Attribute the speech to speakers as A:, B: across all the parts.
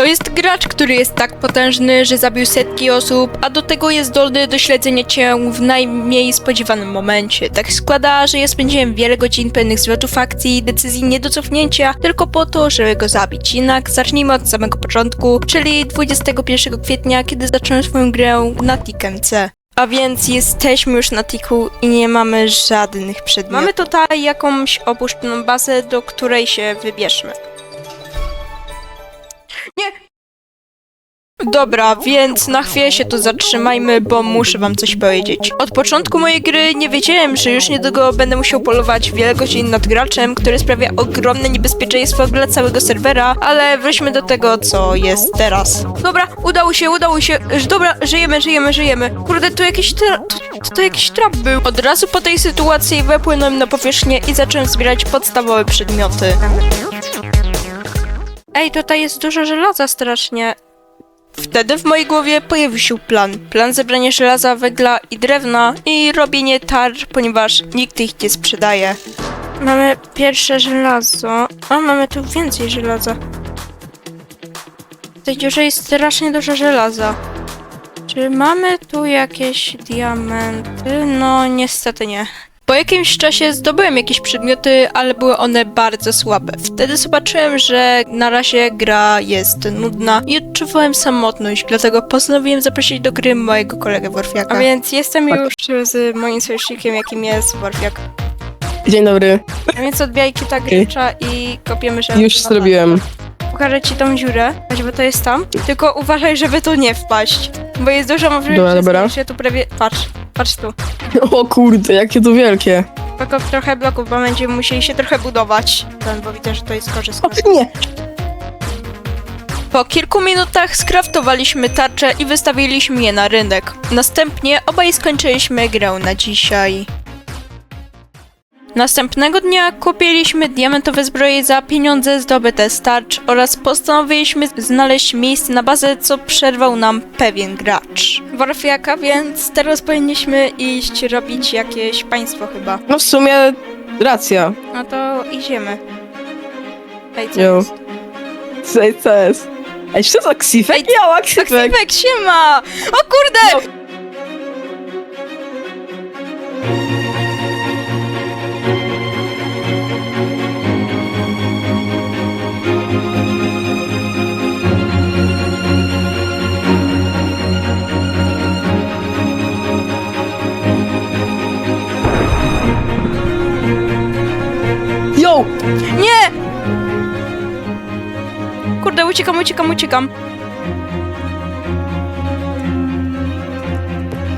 A: To jest gracz, który jest tak potężny, że zabił setki osób, a do tego jest zdolny do śledzenia cię w najmniej spodziewanym momencie. Tak składa, że ja spędziłem wiele godzin pełnych zwrotów akcji i decyzji nie do cofnięcia, tylko po to, żeby go zabić. Jednak zacznijmy od samego początku, czyli 21 kwietnia, kiedy zacząłem swoją grę na Tikem C. A więc jesteśmy już na tiku i nie mamy żadnych przedmiotów. Mamy tutaj jakąś opuszczoną bazę, do której się wybierzmy. Dobra, więc na chwilę się tu zatrzymajmy, bo muszę wam coś powiedzieć. Od początku mojej gry nie wiedziałem, że już niedługo będę musiał polować wiele godzin nad graczem, który sprawia ogromne niebezpieczeństwo dla całego serwera, ale wróćmy do tego, co jest teraz. Dobra, udało się, udało się. Dobra, żyjemy, żyjemy, żyjemy. Kurde, tu jakiś tra... to, to jakiś trap był. Od razu po tej sytuacji wepłynąłem na powierzchnię i zacząłem zbierać podstawowe przedmioty. Ej, tutaj jest dużo żelaza strasznie. Wtedy w mojej głowie pojawił się plan. Plan zebrania żelaza, węgla i drewna i robienie tarcz, ponieważ nikt ich nie sprzedaje. Mamy pierwsze żelazo. A, mamy tu więcej żelaza. W tej dziurze jest strasznie dużo żelaza. Czy mamy tu jakieś diamenty? No, niestety nie. Po jakimś czasie zdobyłem jakieś przedmioty, ale były one bardzo słabe. Wtedy zobaczyłem, że na razie gra jest nudna i odczuwałem samotność, dlatego postanowiłem zaprosić do gry mojego kolegę Warfiaka. A więc jestem już z moim sojusznikiem, jakim jest Warfiak.
B: Dzień dobry.
A: A więc odbijaj kita gracza i kopiemy żelazo.
B: Już zrobiłem.
A: Pokażę ci tą dziurę, choćby to jest tam. Tylko uważaj, żeby tu nie wpaść. Bo jest duża możliwość,
B: Dobra,
A: że
B: dobra.
A: zginiesz się tu prawie... Patrz, patrz tu.
B: O kurde, jakie to wielkie.
A: Tylko trochę bloków, bo będziemy musieli się trochę budować. Ten, bo widzę, że to jest korzystne.
B: O, nie.
A: Po kilku minutach skraftowaliśmy tarcze i wystawiliśmy je na rynek. Następnie obaj skończyliśmy grę na dzisiaj. Następnego dnia kupiliśmy diamentowe zbroje za pieniądze zdobyte z tarcz oraz postanowiliśmy znaleźć miejsce na bazę, co przerwał nam pewien gracz. Warfiaka, więc teraz powinniśmy iść robić jakieś państwo chyba.
B: No w sumie racja.
A: No to idziemy. Ej, co
B: Jo.
A: jest?
B: Co, co jest? Ej, to za ksifek?
A: Ej,
B: Ja, ksifek.
A: Aksywek, siema! O kurde! Kurde, uciekam, uciekam,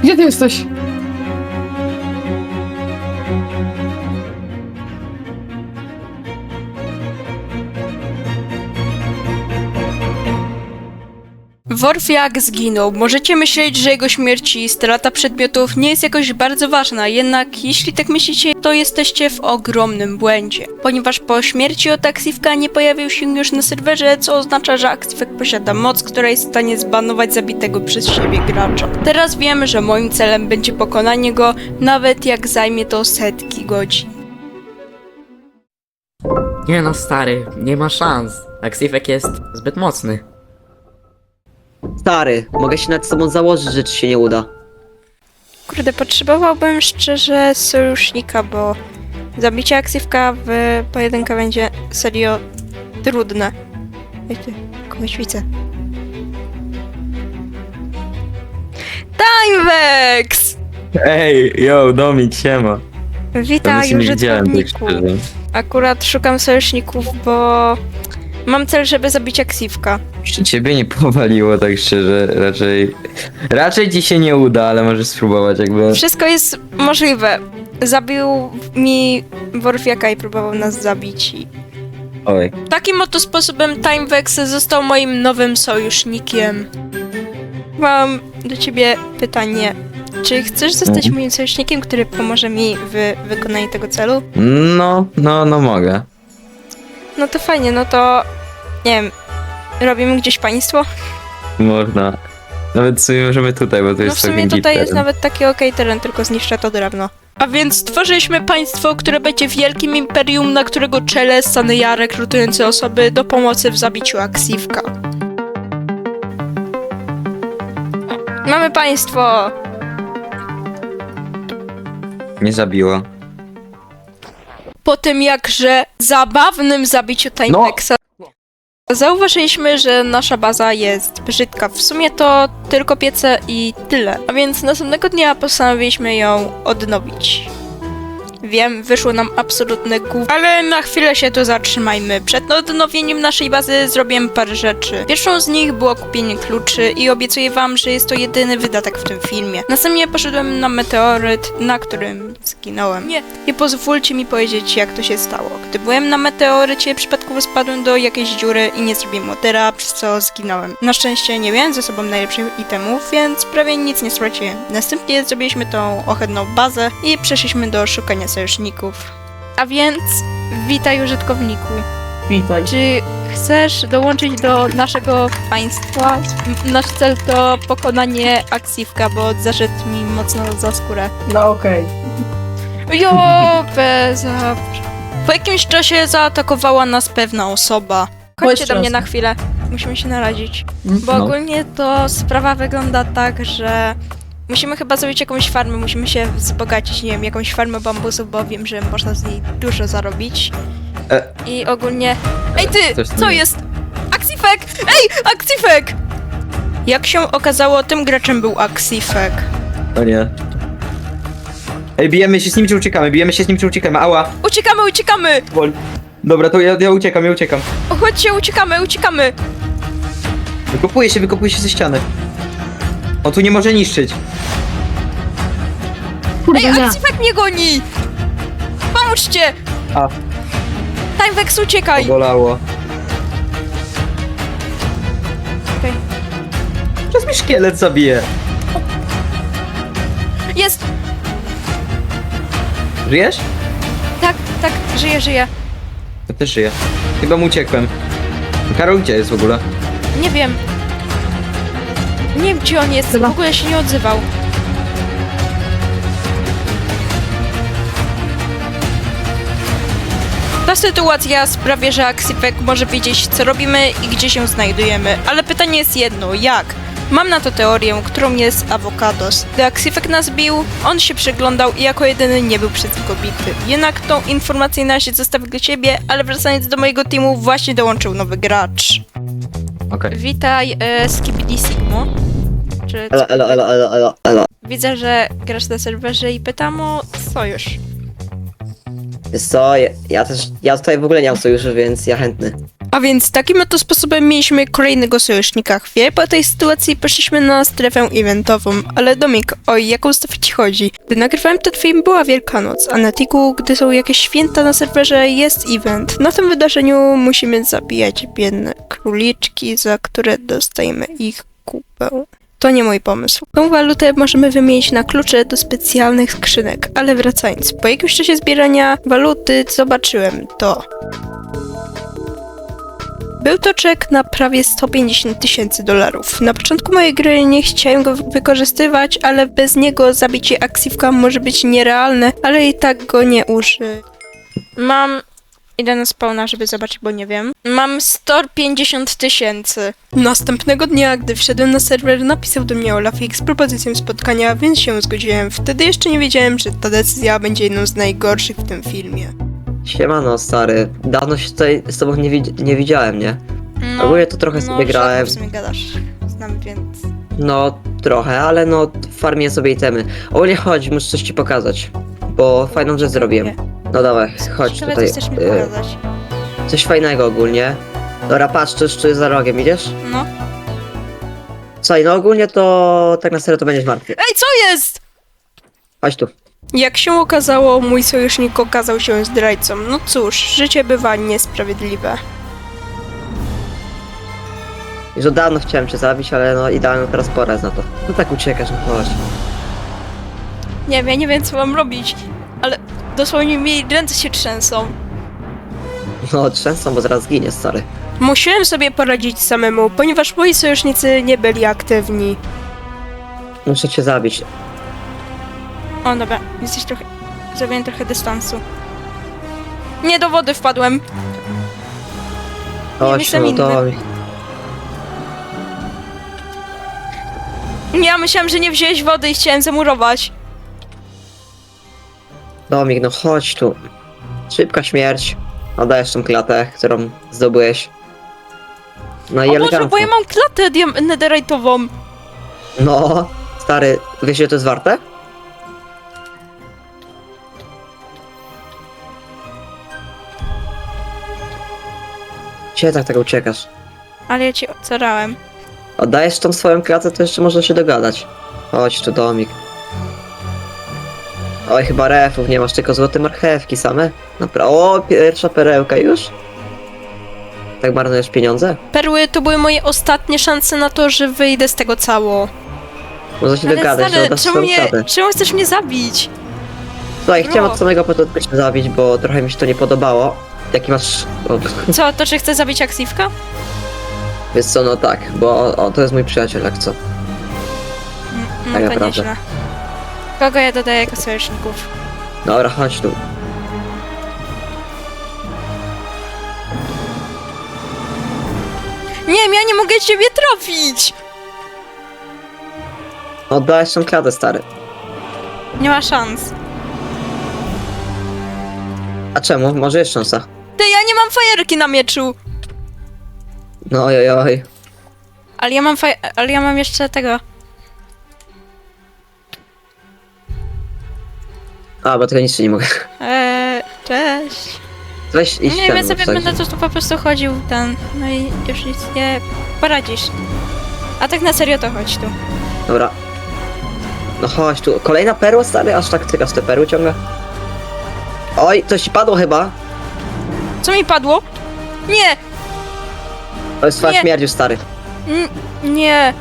A: uciekam. Worfiak zginął. Możecie myśleć, że jego śmierć i strata przedmiotów nie jest jakoś bardzo ważna, jednak jeśli tak myślicie, to jesteście w ogromnym błędzie. Ponieważ po śmierci od nie pojawił się już na serwerze, co oznacza, że Aksywek posiada moc, która jest w stanie zbanować zabitego przez siebie gracza. Teraz wiem, że moim celem będzie pokonanie go, nawet jak zajmie to setki godzin.
C: Nie no, stary, nie ma szans. Aksifek jest zbyt mocny.
D: Stary, mogę się nad sobą założyć, że ci się nie uda.
A: Kurde, potrzebowałbym szczerze sojusznika, bo zabicie aksywka w pojedynkę będzie serio trudne. Ej ty, kogoś widzę. Timevex!
E: Ej, yo, Domik, siema.
A: Witaj, użytkowniku. Akurat szukam sojuszników, bo mam cel, żeby zabić aksywka.
E: Jeszcze ciebie nie powaliło, tak szczerze, raczej... Raczej ci się nie uda, ale możesz spróbować jakby...
A: Wszystko jest możliwe. Zabił mi Worfiaka i próbował nas zabić i
E: Oj.
A: Takim oto sposobem Timevex został moim nowym sojusznikiem. Mam do ciebie pytanie. Czy chcesz zostać
E: Mhm.
A: moim sojusznikiem, który pomoże mi w wykonaniu tego celu?
E: No, no, no mogę.
A: No to fajnie, no to nie wiem, robimy gdzieś państwo?
E: Można. Nawet w sumie możemy tutaj, bo to
A: No
E: jest
A: w sumie
E: całkiem
A: tutaj
E: git
A: jest
E: teren.
A: nawet taki okej teren, tylko zniszczę to drewno. A więc stworzyliśmy państwo, które będzie wielkim imperium, na którego czele stanę ja rekrutujący osoby do pomocy w zabiciu Aksivka. Mamy państwo!
E: Nie zabiło.
A: Po tym jakże zabawnym zabiciu Timexa zauważyliśmy, że nasza baza jest brzydka. W sumie to tylko piece i tyle. A więc następnego dnia postanowiliśmy ją odnowić. Wiem, wyszło nam absolutne gów, ale na chwilę się tu zatrzymajmy. Przed odnowieniem naszej bazy zrobiłem parę rzeczy. Pierwszą z nich było kupienie kluczy i obiecuję wam, że jest to jedyny wydatek w tym filmie. Następnie poszedłem na meteoryt, na którym zginąłem. Nie, nie pozwólcie mi powiedzieć, jak to się stało. Gdy byłem na meteorycie, przypadkowo spadłem do jakiejś dziury i nie zrobiłem motera, przez co zginąłem. Na szczęście nie miałem ze sobą najlepszych itemów, więc prawie nic nie straciłem. Następnie zrobiliśmy tą ohydną bazę i przeszliśmy do szukania sojuszników. A więc, witaj użytkowniku.
B: Witaj.
A: Czy chcesz dołączyć do naszego państwa? M- Nasz cel to pokonanie Aksivka, bo zaszedł mi mocno za skórę.
B: No okej.
A: Jo, bez... Po jakimś czasie zaatakowała nas pewna osoba. Chodźcie do mnie na chwilę. Musimy się narazić. Bo
E: No.
A: ogólnie to sprawa wygląda tak, że musimy chyba zrobić jakąś farmę, musimy się wzbogacić, nie wiem, jakąś farmę bambusów, bo wiem, że można z niej dużo zarobić.
E: E.
A: I ogólnie... Ej ty!
E: Coś tam
A: Co
E: jest.
A: Aksifek! Ej! Aksifek! Jak się okazało, tym graczem był Aksifek.
E: O nie. Ej, bijemy się z nim czy uciekamy? Bijemy się z nim czy uciekamy? Ała!
A: Uciekamy, uciekamy!
E: Boli. Dobra, to ja, ja uciekam, ja uciekam.
A: O, chodźcie, uciekamy, uciekamy!
E: Wykopuję się, wykopuję się ze ściany. On tu nie może niszczyć.
B: Kurde,
A: Ej,
B: nie.
A: Aksifek mnie goni! Pomóżcie!
E: A.
A: Timevex, uciekaj!
E: Bolało.
A: Okej.
E: Teraz mi szkielet zabije.
A: Jest!
E: Żyjesz?
A: Tak, tak, żyję, żyję.
E: Ja też żyję. Chyba mu uciekłem. Karol gdzie jest w ogóle?
A: Nie wiem. Nie wiem, gdzie on jest, w
B: Chyba.
A: ogóle się nie odzywał. Ta sytuacja sprawia, że Aksipek może wiedzieć, co robimy i gdzie się znajdujemy, ale pytanie jest jedno, jak? Mam na to teorię, którą jest Avocados. Gdy Aksifek nas bił, on się przyglądał i jako jedyny nie był przez niego bity. Jednak tą informację na razie zostawię do ciebie, ale wracając do mojego teamu, właśnie dołączył nowy gracz.
E: Okej.
A: Witaj, e, Skibidi Sigmo. Czy
D: Elo, elo, elo, elo, elo, elo.
A: Widzę, że grasz na serwerze i pytam o sojusz.
D: Wiesz co, ja, ja też, ja tutaj w ogóle nie mam sojuszu, więc ja chętny.
A: A więc takim oto sposobem mieliśmy kolejnego sojusznika. Chwilę po tej sytuacji poszliśmy na strefę eventową, ale Domik, o jaką strefę ci chodzi? Gdy nagrywałem ten film była Wielkanoc, a na Tiku, gdy są jakieś święta na serwerze, jest event. Na tym wydarzeniu musimy zabijać biedne króliczki, za które dostajemy ich kupę. To nie mój pomysł. Tą walutę możemy wymienić na klucze do specjalnych skrzynek, ale wracając, po jakimś czasie zbierania waluty zobaczyłem to. Był to czek na prawie 150 tysięcy dolarów. Na początku mojej gry nie chciałem go wykorzystywać, ale bez niego zabicie aksywka może być nierealne, ale i tak go nie uży. Mam... Idę na spawna, żeby zobaczyć, bo nie wiem. Mam 150 tysięcy. Następnego dnia, gdy wszedłem na serwer, napisał do mnie Olafik z propozycją spotkania, więc się zgodziłem. Wtedy jeszcze nie wiedziałem, że ta decyzja będzie jedną z najgorszych w tym filmie.
D: Siemano, stary. Dawno się tutaj z tobą nie, widz- nie widziałem, nie?
A: No,
D: Ogólnie to trochę sobie
A: rzadko
D: grałem.
A: w sumie gadasz. Znam, więc...
D: No, trochę, ale no, farmię sobie itemy. Ogólnie chodź, muszę coś ci pokazać. Bo fajną rzecz zrobiłem. No dawaj, chodź tutaj.
A: chcesz mi
D: y,
A: pokazać.
D: coś fajnego ogólnie. Dobra, patrz, tu jest za rogiem, idziesz?
A: No.
D: Słuchaj, no ogólnie to tak na serio to będziesz martwy.
A: Ej, co jest?
D: Chodź tu.
A: Jak się okazało, mój sojusznik okazał się zdrajcą. No cóż, życie bywa niesprawiedliwe.
D: Już od dawno chciałem cię zabić, ale no idealna teraz pora jest na to. No tak uciekasz, no chodź.
A: Nie wiem, ja nie wiem co mam robić, ale dosłownie mi ręce się trzęsą.
D: No, trzęsą, bo zaraz zginie, stary.
A: Musiałem sobie poradzić samemu, ponieważ moi sojusznicy nie byli aktywni.
D: Muszę cię zabić.
A: O dobra, jesteś trochę... Zrobiłem trochę dystansu. Nie, do wody wpadłem.
D: Chodź,
A: jestem inny. Ja myślałam, że nie wziąłeś wody i chciałem zamurować.
D: Domik, no chodź tu. Szybka śmierć. Oddajesz tą klatę, którą zdobyłeś. No i
A: O Boże,
D: elegancko.
A: bo ja mam klatę netherite'ową.
D: No, stary, wiesz ile to jest warte? Gdzie tak tak uciekasz?
A: Ale ja ci ocarałem.
D: Oddajesz tą swoją klatę, to jeszcze można się dogadać. Chodź tu, domik. Oj, chyba refów, nie masz tylko złote marchewki same? Napra o, pierwsza perełka już? Tak marnujesz pieniądze?
A: Perły to były moje ostatnie szanse na to, że wyjdę z tego cało.
D: Można się
A: Ale
D: dogadać, że
A: stary,
D: oddasz
A: czemu,
D: swoją
A: mnie, czemu chcesz mnie zabić?
D: Słuchaj, chciałem
A: No.
D: od samego początku cię zabić, bo trochę mi się to nie podobało. Jaki masz... O,
A: Co, to czy chcesz zabić Aksivka?
D: wiesz co, no tak, bo o, to jest mój przyjaciel, jak co.
A: No
D: Tak
A: to
D: naprawdę.
A: nieźle. Kogo ja dodaję jako sojuszników?
D: Dobra, chodź tu.
A: Nie, ja nie mogę ciebie trafić!
D: Oddałeś tą klatę, stary.
A: Nie ma szans.
D: A czemu? Może jest szansa.
A: Ty, ja nie mam fajerki na mieczu!
D: No oj, oj, oj.
A: Ale ja mam faj... ale ja mam jeszcze tego.
D: A, bo tego nic nie mogę.
A: Eee, cześć.
D: Weź idź
A: nie, ja
D: bo
A: sobie będę tu po prostu chodził ten. No i już nic nie poradzisz. A tak na serio to chodź tu.
D: Dobra. No chodź tu. Kolejna perła, stary? Aż tak tykasz te perły ciągle? Oj, coś ci padło chyba.
A: Co mi padło? Nie!
D: To jest twoja
A: Nie.
D: śmierć już, stary.
A: N- nie!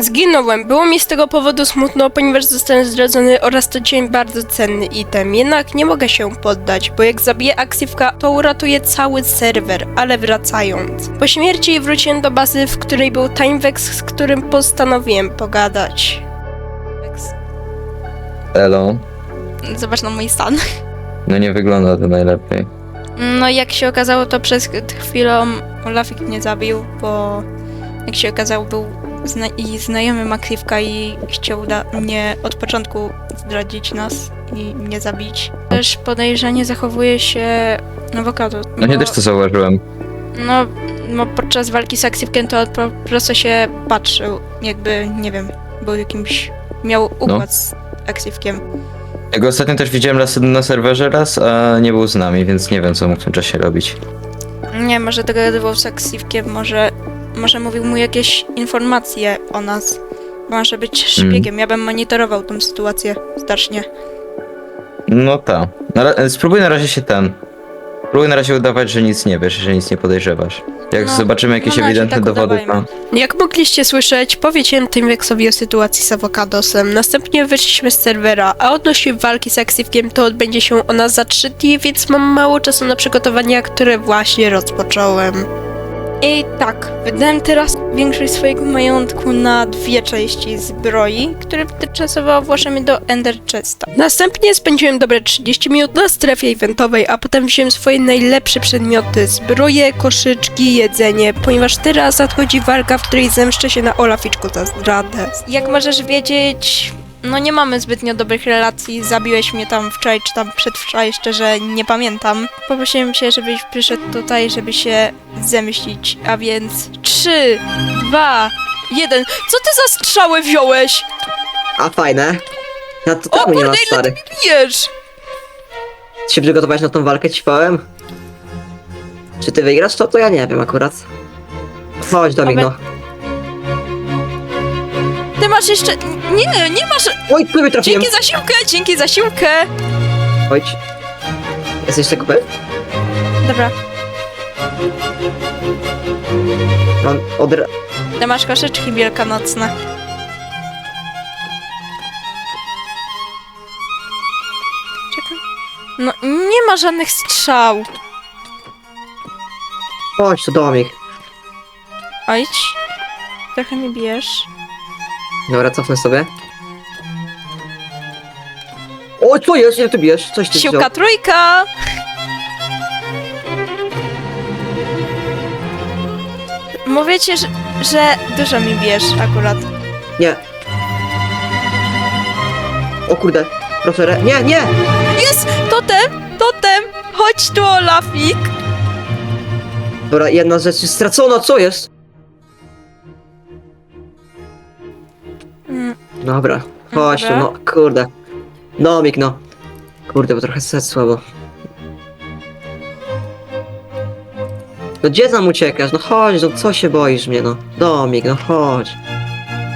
A: Zginąłem. Było mi z tego powodu smutno, ponieważ zostałem zdradzony oraz straciłem bardzo cenny item. Jednak nie mogę się poddać, bo jak zabiję aksywka, to uratuje cały serwer, ale wracając. Po śmierci wróciłem do bazy, w której był Timevex, z którym postanowiłem pogadać.
E: Elo.
A: Zobacz na mój stan.
E: No nie wygląda to najlepiej.
A: No jak się okazało, to przez chwilę Olafik mnie zabił, bo jak się okazało, był zna i znajomy Makrywka i chciał da- mnie od początku zdradzić nas i mnie zabić. Też podejrzanie zachowuje się awokado.
E: No nie
A: bo-
E: też to zauważyłem.
A: No, no podczas walki z Aksywkiem to po prostu się patrzył, jakby, nie wiem, był jakimś... miał układ z Aksywkiem.
E: Ja go ostatnio też widziałem raz na serwerze raz, a nie był z nami, więc nie wiem co mógł w tym czasie robić.
A: Nie, może dogadywał z Aksywkiem, może, może mówił mu jakieś informacje o nas. Może być szpiegiem, ja bym monitorował tą sytuację strasznie.
E: No tak. Na ra- spróbuj na razie się ten. Spróbuj na razie udawać, że nic nie wiesz, że nic nie podejrzewasz. Jak
A: No,
E: zobaczymy jakieś
A: na razie
E: ewidentne
A: tak
E: dowody,
A: udawajmy.
E: to...
A: Jak mogliście słyszeć, powiedziałem Timwexowi o sytuacji z awokadosem. Następnie wyszliśmy z serwera, a odnośnie walki z Aksywkiem to odbędzie się ona za 3 dni, więc mam mało czasu na przygotowania, które właśnie rozpocząłem. I tak, wydałem teraz większość swojego majątku na dwie części zbroi, które tymczasowo włożymy do Ender Chesta. Następnie spędziłem dobre 30 minut na strefie eventowej, a potem wziąłem swoje najlepsze przedmioty, zbroje, koszyczki, jedzenie, ponieważ teraz nadchodzi walka, w której zemszczę się na Olaficzku za zdradę. Jak możesz wiedzieć, no nie mamy zbytnio dobrych relacji, zabiłeś mnie tam wczoraj, czy tam przedwczoraj, szczerze nie pamiętam. Poprosiłem cię, żebyś przyszedł tutaj, żeby się zemścić, a więc 3, 2, 1. Co ty za strzały wziąłeś?
D: A, fajne. Ja to
A: O
D: nie
A: kurde,
D: ma,
A: ile
D: stary.
A: Wiesz!
D: Ty się przygotowałeś na tą walkę, ci powiem? Czy ty wygrasz to? To ja nie wiem akurat. Chodź, no.
A: Ty masz jeszcze... Nie, nie masz...
D: Oj, tu trafiłem.
A: Dzięki za siłkę, dzięki za siłkę!
D: Chodź. Jesteś tego pewien?
A: Dobra,
D: Mam od...
A: ty masz koszyczki wielkanocne. Czekaj. No, nie ma żadnych strzał.
D: Chodź tu, Domik.
A: Ojdź. Trochę mnie bijesz.
D: Dobra, cofnę sobie. O, co jest? Ile ty bijesz? Coś ty
A: Siłka trójka! Mówię ci, że, że dużo mi bierz akurat.
D: Nie. O kurde, proszę, re... nie, nie!
A: Jest! Totem! Totem! Chodź tu, Olafik!
D: Dobra, jedna rzecz jest stracona, co jest? Dobra, chodź tu,
A: Dobra.
D: no kurde. Domik, no. Kurde, bo trochę set słabo. No gdzie tam uciekasz? No chodź, no co się boisz mnie, no? Domik, no chodź.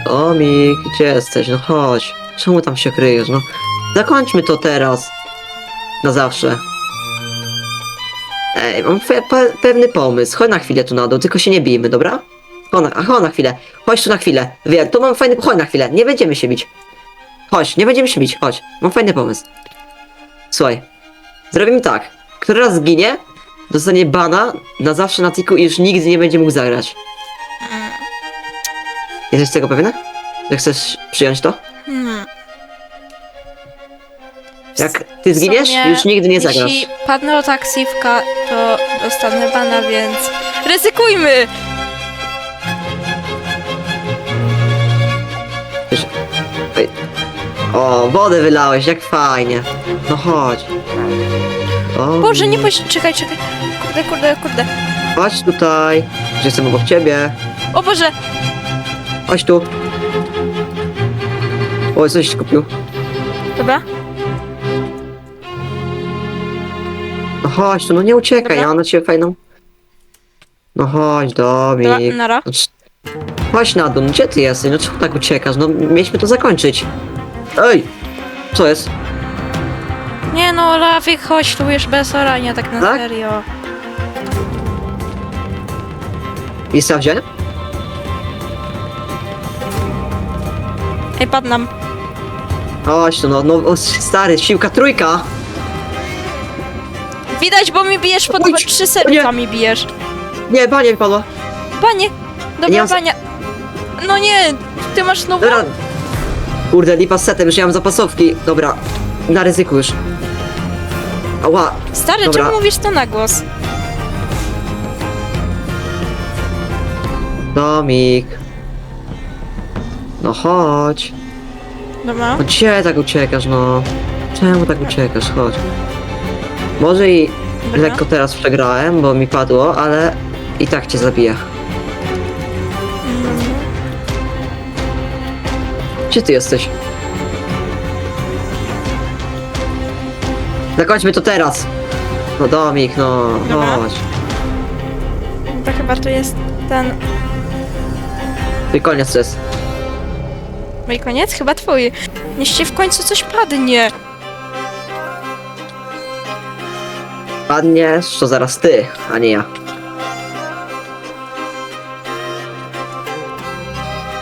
D: Domik, gdzie jesteś? No chodź. Czemu tam się kryjesz, no? Zakończmy to teraz. Na zawsze. Ej, mam pe pewny pomysł. Chodź na chwilę tu na dół, tylko się nie bijmy, dobra? Chodź na, a chodź na chwilę. Chodź tu na chwilę. Wiem, to mam fajny... Chodź na chwilę, nie będziemy się bić. Chodź, nie będziemy się bić, chodź. Mam fajny pomysł. Słuchaj. Zrobimy tak. Który raz zginie, dostanie bana na zawsze na tiku i już nigdy nie będzie mógł zagrać. Jesteś tego pewny? Że chcesz przyjąć to?
A: hmm.
D: Jak ty zginiesz,
A: sumie,
D: już nigdy nie zagrasz.
A: Jeśli padnę o taksywka, to dostanę bana, więc ryzykujmy!
D: O, wodę wylałeś, jak fajnie. No chodź. O,
A: Boże, nie poś... Czekaj, czekaj. Kurde, kurde, kurde.
D: Chodź tutaj, że jestem obok ciebie.
A: O Boże!
D: Chodź tu. O, coś kupił.
A: Dobra.
D: No chodź tu, no nie uciekaj,
A: Dobra.
D: ja mam na ciebie fajną. No chodź,
A: Dobra, nara.
D: No, c- chodź na dół, no gdzie ty jesteś? No czemu tak uciekasz? No mieliśmy to zakończyć. Ej! Co jest?
A: Nie no, Olafik, chodź tu już bez orania, tak na
D: Tak?
A: serio.
D: Miejsca wziąłem?
A: Ej, padnam.
D: Chodź tu, no, no o, stary, siłka trójka!
A: Widać, bo mi bijesz pod
D: Oj,
A: trzy serca mi bijesz.
D: Nie, panie mi padło.
A: Panie!
D: Nie
A: Dobra,
D: mam za-
A: panie. No nie, ty masz nową...
D: Dobra. Kurde, lipa z setem, już ja mam zapasowki. Dobra, na ryzyku już. Ała,
A: Stary,
D: Dobra.
A: czemu mówisz to na głos?
D: Domik. No chodź.
A: Dobra.
D: No gdzie tak uciekasz, no? Czemu tak uciekasz? Chodź. Może i
A: Dobra.
D: lekko teraz przegrałem, bo mi padło, ale i tak cię zabiję. Gdzie ty jesteś? Zakończmy to teraz! No Domik, no,
A: Dobra.
D: chodź.
A: To chyba to jest ten...
D: I koniec to jest.
A: Mój koniec? Chyba twój. Niech ci w końcu coś padnie.
D: Padniesz, to zaraz ty, a nie ja.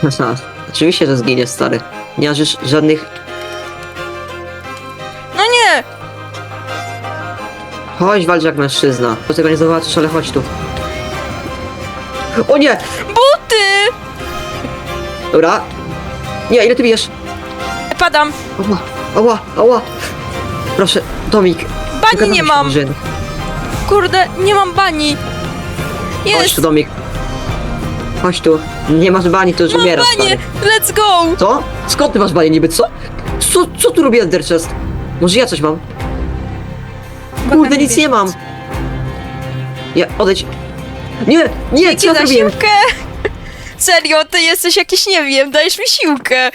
D: Aha, Oczywiście, że zginie stary. Nie masz już żadnych...
A: No nie!
D: Chodź, walcz jak mężczyzna. Do tego nie zobaczysz, ale chodź tu. O nie!
A: Buty!
D: Dobra. Nie, ile ty bijesz?
A: Padam.
D: Ała, ała, ała. Proszę, Domik.
A: Bani
D: dogadamy
A: nie
D: się
A: mam. Kurde, nie mam bani.
D: Chodź
A: Jest!
D: tu, Domik. Chodź tu. Nie masz bani, to już
A: Mam
D: umierasz,
A: banie!
D: stary.
A: Let's go!
D: Co? Skąd ty masz banie niby, co? Co, co tu robi Ender Chest? Może ja coś mam? Kurde, nic nie mam. Ja, odejdź. Nie, nie, co
A: Dzięki
D: ja
A: za
D: zrobiłem?
A: siłkę! Serio, ty jesteś jakiś, nie wiem, dajesz mi siłkę.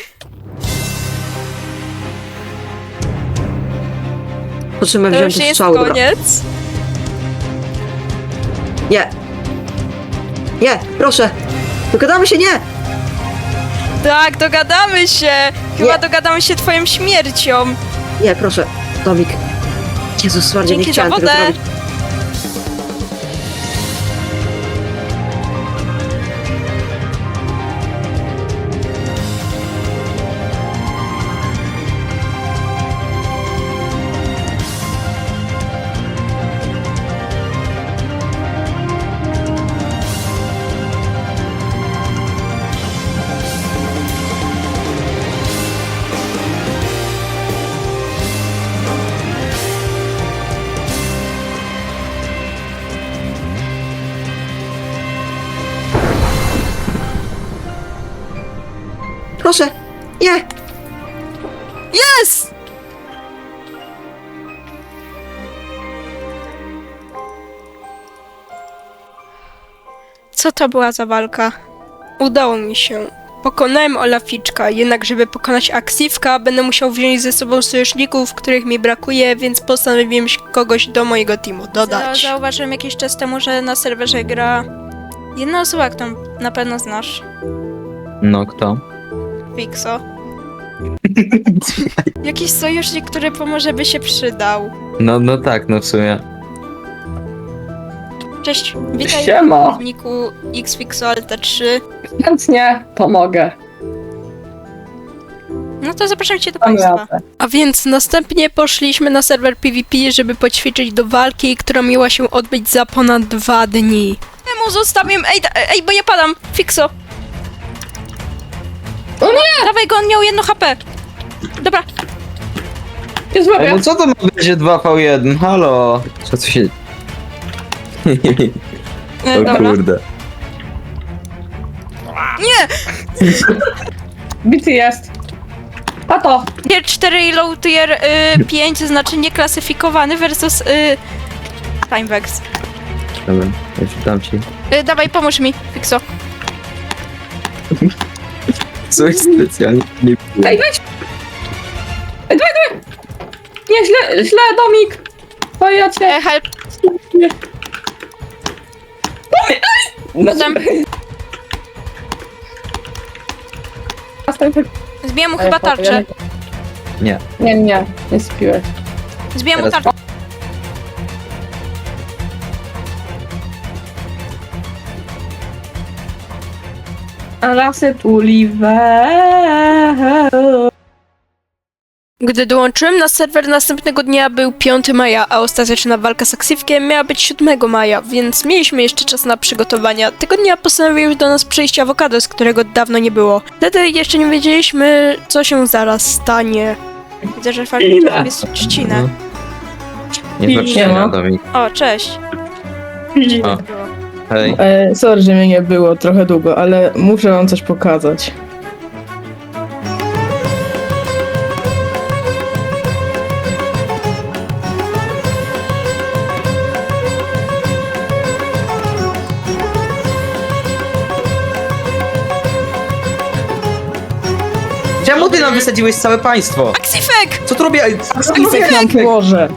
D: Potrzebujemy
A: To
D: wziąć
A: już
D: te
A: jest
D: strzały, dobra.
A: koniec.
D: Nie. Nie, proszę. Dogadamy się, nie.
A: Tak, dogadamy się. Chyba
D: Nie.
A: dogadamy się twoją śmiercią.
D: Nie, proszę. Domik. Jezus Maria, nie
A: Dzięki za
D: chciałem tego
A: wodę.
D: zrobić. Nie.
F: Yes! Co to była za walka? Udało mi się. Pokonałem Olaficzka, jednak żeby pokonać Aksivka, będę musiał wziąć ze sobą sojuszników, których mi brakuje, więc postanowiłem kogoś do mojego teamu dodać. Zauważyłem jakiś czas temu, że na serwerze gra jedna osoba, którą na pewno znasz.
E: No kto?
F: Fixo. Jakiś sojusznik, który pomoże by się przydał.
E: No, no tak, no w sumie.
F: Cześć, witaj
B: Siema.
F: w niku Xfixo Alta 3.
B: Chętnie pomogę.
F: No to zapraszam cię do państwa.
B: radę.
F: A więc następnie poszliśmy na serwer PvP, żeby poćwiczyć do walki, która miała się odbyć za ponad dwa dni. Temu zostawiam, ej, da- ej, bo ja padam, Fixo.
B: O nie!
F: Dawaj go, on miał jedno HP. Dobra,
B: Nie
E: Ej,
B: złapię.
E: no co to ma być 2v1? Halo? Co tu się...
F: e,
E: O
F: dobra.
E: kurde.
F: Nie!
B: Bity jest. A to.
F: Tier 4 i low tier y, 5, to znaczy nieklasyfikowany versus y, Timevex.
E: Dobra, ja ci dam ci.
F: Y, dawaj, pomóż mi, Fixo.
E: Coś specjalnie nie było.
B: Ej, weź! Nie, źle, źle, Domik! To ja cię...
F: E, help,
B: No,
F: tam.
B: Następny...
F: zbiję mu chyba tarczę.
E: Nie.
B: Nie, nie, nie spiłeś.
F: Zbiję mu
E: Teraz
F: tarczę.
B: Lasy tuliwe.
F: Gdy dołączyłem na serwer następnego dnia był 5 maja, a ostateczna walka z Aksywkiem miała być 7 maja, więc mieliśmy jeszcze czas na przygotowania. Tego dnia postanowił do nas przyjść awokado, z którego dawno nie było. Wtedy jeszcze nie wiedzieliśmy, co się zaraz stanie. Widzę, że faktycznie
B: Ile?
F: jest trzcinę.
E: Nie
B: Nie ma.
E: na Domik.
F: O, cześć.
E: O. Hej.
B: E, sorry, że mnie nie było trochę długo, ale muszę wam coś pokazać.
E: Nam wysadziłeś całe państwo?
F: Aksifek!
E: Co tu robię?
B: Nam położę?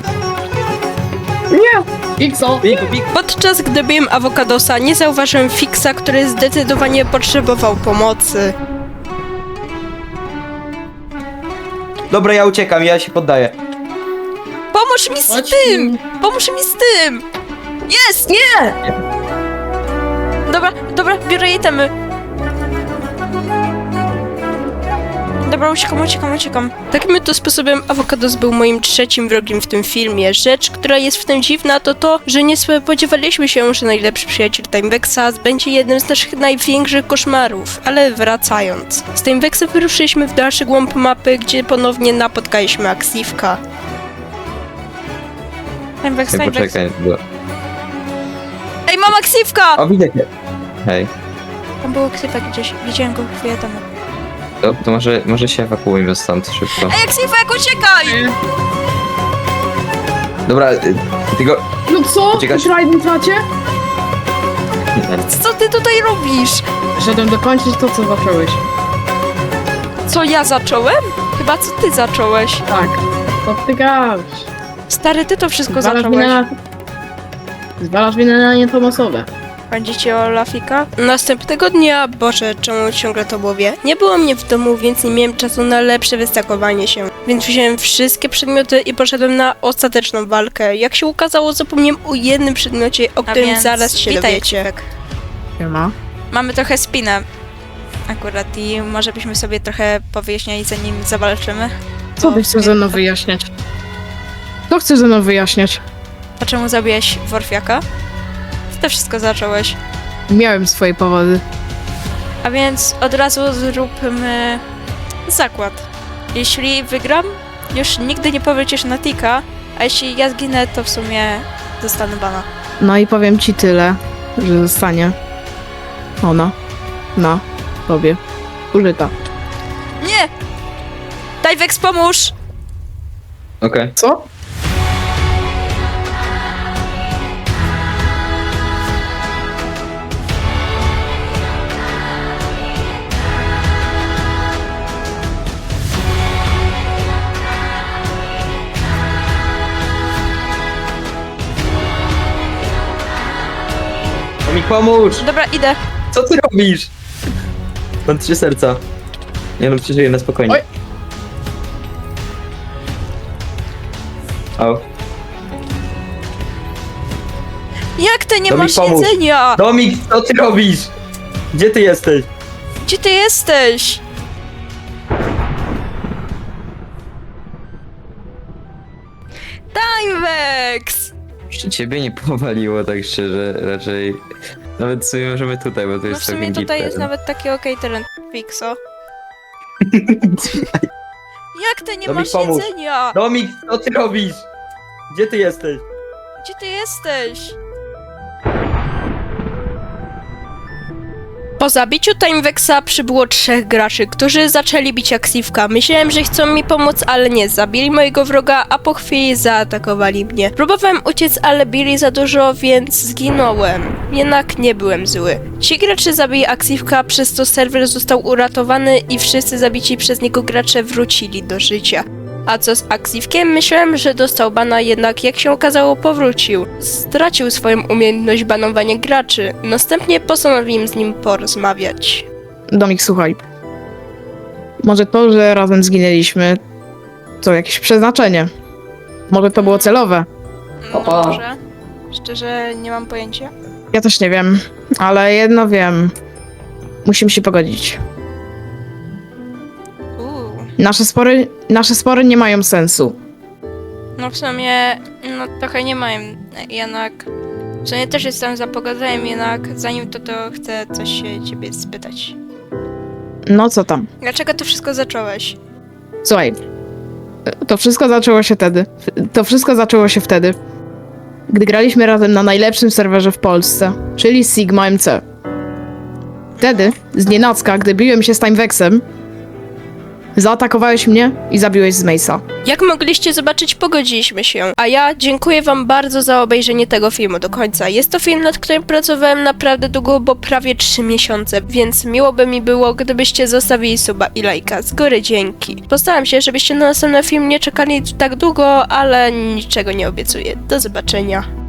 B: Nie! Xo!
E: Biku, biku.
F: Podczas gdy byłem awokadosa, nie zauważyłem Fixa, który zdecydowanie potrzebował pomocy.
E: Dobra, ja uciekam, ja się poddaję.
F: Pomóż mi z tym! Pomóż mi z tym! Jest! Nie! Dobra, dobra, biorę jej Dobra, uciekam, uciekam, uciekam. Takim oto sposobem Avocados był moim trzecim wrogiem w tym filmie. Rzecz, która jest w tym dziwna, to to, że nie spodziewaliśmy się, że najlepszy przyjaciel Timevexa będzie jednym z naszych największych koszmarów. Ale wracając. Z Timevexem wyruszyliśmy w dalszy głąb mapy, gdzie ponownie napotkaliśmy Aksivka. Timevex,
E: Nie,
F: Timevex.
E: poczekaj. Bo...
F: Ej, mam aksywka!
E: O, widzę cię. Hej.
F: Tam był aksywek gdzieś, widziałem go chwilę temu.
E: To, to może, może się ewakuujmy stąd szybko.
F: Ej, aksywek, uciekaj!
E: Dobra, y, ty go...
B: No co?
E: Uciekać?
B: Trident macie?
F: Co ty tutaj robisz?
B: Szedłem dokończyć to, co zacząłeś.
F: Co ja zacząłem? Chyba co ty zacząłeś.
B: Tak. Co ty gadasz?
F: Stary, ty to wszystko
B: Zwalasz
F: zacząłeś.
B: winę na... Zwalasz winę na nie
F: Pędzicie o Lafika? Następnego dnia, Boże, czemu ciągle to mówię? Nie było mnie w domu, więc nie miałem czasu na lepsze wystakowanie się. Więc wziąłem wszystkie przedmioty i poszedłem na ostateczną walkę. Jak się okazało, zapomniałem o jednym przedmiocie, o którym
A: więc
F: zaraz się
A: witaj,
F: dowiecie.
B: Nie ma.
A: Mamy trochę spinę akurat i może byśmy sobie trochę powyjaśniali zanim zawalczymy.
B: Co ty chcesz ze mną wyjaśniać? Co chcesz ze mną wyjaśniać?
A: A czemu zabiłeś Worfiaka? Ty to wszystko zacząłeś.
B: Miałem swoje powody.
A: A więc od razu zróbmy zakład. Jeśli wygram, już nigdy nie powrócisz na Tika, a jeśli ja zginę, to w sumie zostanę bana.
B: No i powiem ci tyle, że zostanie ona na tobie użyta.
A: Nie! Dajwex, pomóż!
E: Okej.
B: Co?
E: Mi pomóż!
A: Dobra, idę.
E: Co ty robisz? Mam trzy serca. Nie no, przeżyję na spokojnie.
B: Oj.
E: Au.
A: Jak ty nie
E: To mi
A: masz
E: pomóż.
A: jedzenia?
E: Domik, co ty robisz? Gdzie ty jesteś?
A: Gdzie ty jesteś? Timewex!
E: Jeszcze ciebie nie powaliło, tak szczerze, raczej... Nawet sobie możemy tutaj, bo to
A: No
E: jest
A: w sumie
E: całkiem
A: tutaj jest nawet taki okej teren Fixo. Jak ty nie
E: mi
A: masz
E: pomóż.
A: jedzenia?
E: Domik, co ty robisz? Gdzie ty jesteś?
A: Gdzie ty jesteś?
F: Po zabiciu Timevexa przybyło trzech graczy, którzy zaczęli bić Aksivka. Myślałem, że chcą mi pomóc, ale nie. Zabili mojego wroga, a po chwili zaatakowali mnie. Próbowałem uciec, ale bili za dużo, więc zginąłem. Jednak nie byłem zły. Ci gracze zabili Aksivka, przez co serwer został uratowany i wszyscy zabici przez niego gracze wrócili do życia. A co z Aksivkiem? Myślałem, że dostał bana, jednak jak się okazało powrócił. Stracił swoją umiejętność banowania graczy. Następnie postanowiłem z nim porozmawiać.
B: Domik, słuchaj. Może to, że razem zginęliśmy, to jakieś przeznaczenie. Może to było celowe.
F: No
G: Opa.
F: może. Szczerze nie mam pojęcia.
B: Ja też nie wiem, ale jedno wiem. Musimy się pogodzić. Nasze spory, nasze spory nie mają sensu.
F: No w sumie, no trochę nie mają jednak. W sumie też jestem za pogodzeniem, jednak zanim to, to chcę coś się ciebie spytać.
B: No co tam?
F: Dlaczego to wszystko zacząłeś?
B: Słuchaj, to wszystko zaczęło się wtedy. To wszystko zaczęło się wtedy, gdy graliśmy razem na najlepszym serwerze w Polsce, czyli Sigma MC. Wtedy, z nienacka, gdy biłem się z Timevexem, zaatakowałeś mnie i zabiłeś z Mace'a.
F: Jak mogliście zobaczyć, pogodziliśmy się. A ja dziękuję wam bardzo za obejrzenie tego filmu do końca. Jest to film, nad którym pracowałem naprawdę długo, bo prawie 3 miesiące, więc miło by mi było, gdybyście zostawili suba i lajka. Z góry dzięki. Postaram się, żebyście na następny film nie czekali tak długo, ale niczego nie obiecuję. Do zobaczenia.